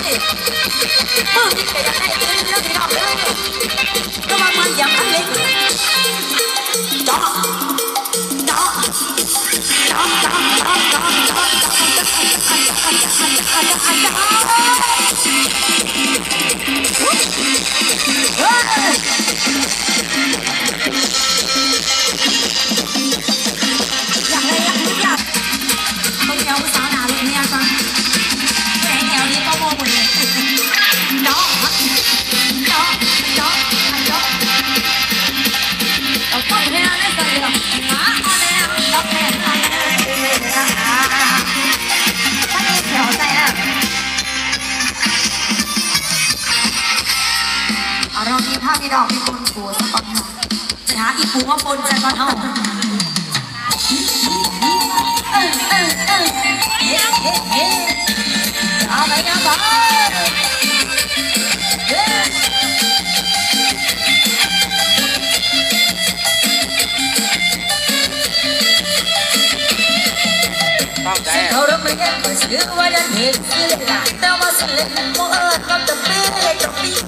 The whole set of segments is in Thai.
Ready? Move! มีดอกมีคนผัวซะก่อนค่ะจะหาอีกผัวมาปนใจก่อนเอาเอะเอ๊อาไบ้ารับไม่ได้เมื่อวันนั้เห็นเสีแต่ว่าสิ่งเล็กโมเอิร์ทำแต่เพื่อให้ตรน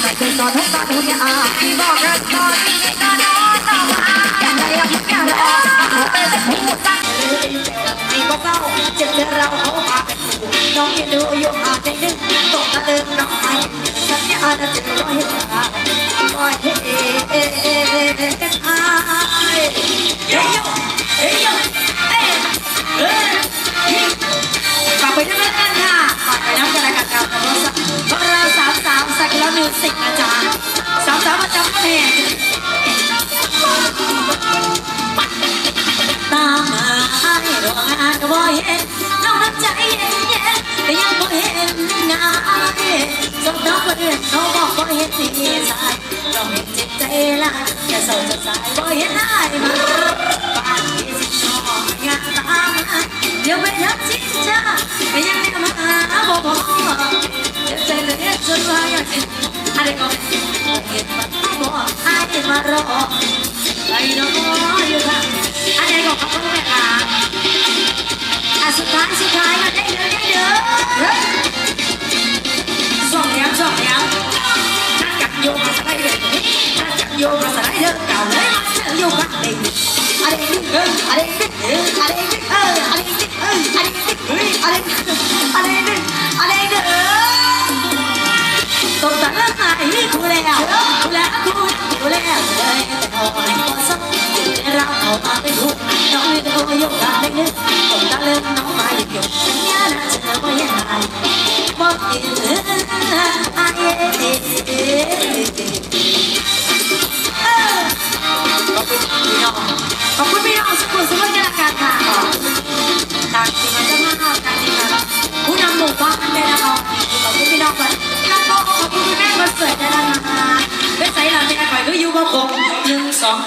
ไม่ก็เราเอาปาก สิบนะจ๊ะสาวสาวจำแพจตามมาให้รองานก็บ่เห็นน้องน้ำใจเย็นเย็นก็ยังบ่เห็นงานสมน้องคนอื่นเขาบอกบ่เห็นสีสายเราเห็นจิตใจลายแค่เศร้าจะสายบ่เห็นได้มา รอไปน้อยค่ะอัไหของเขาพ่อแม่ค่อะสุดท้ายสุดท้ายมาได้เด้อได้เด้อสองยังสองยังฉัจับโยมาใส่เลยฉันจับโยมาใส่เด้อเก่าเลยฉันโยมาเอง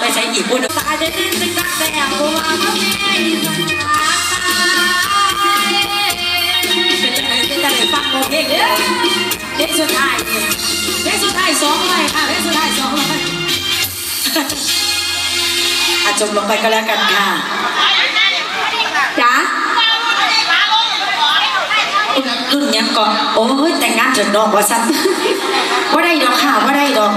องไปใส่อีกพูดตายได้นสิกักแต่แอบว่าก็มีสัญญาตายเป็นจังไงเป็นจังไงฟังโอเคเด้อเพลงสุดท้ายเพลงสุดท้ายสองเลยค่ะเพลงสุดท้ายสองเลยอาจบลงไปก็แล้วกันค่ะจ้ารุ่นยังก่อนโอ้ยแต่งงานเถิดอกว่าสั้นว่าได้ดอกค่ะว่าได้ดอก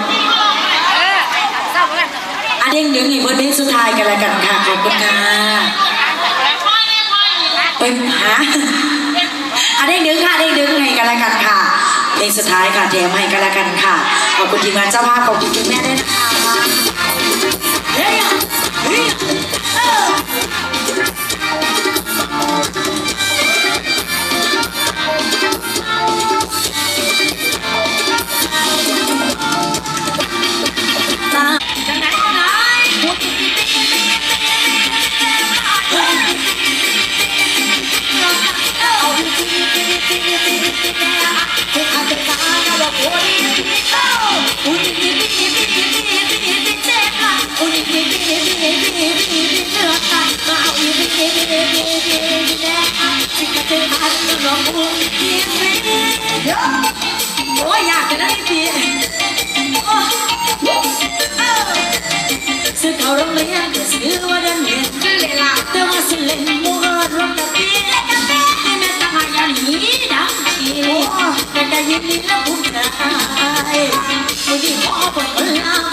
เด้งดึงอีกเพื่อนเพลงสุดท้ายกันแล้วกันค่ะขอบคุณค่ะเปหาอันเด้งดึงค่ะเด้งดึงให้กันแล้วกันค่ะเพลงสุดท้ายค่ะแถมให้กันแล้วกันค่ะขอบคุณทีมงานเจ้าภาพขอบคุณคุณแม่ด้วยนะคะ เจิงมาจะร้องอุ้ยตีตีโอ้ยอยากจะได้ดีซื้อเขาโรงเรียนก็ซื้อว่าเดินเรียนเวลาแต่ว่าสิเล่นมัวรวมกับพี่เล่นกับแม่ให้แม่ตายอย่างนี้ดังอีแต่ก็ยินดีและภูมิใจวันนี้พ่อบอกลา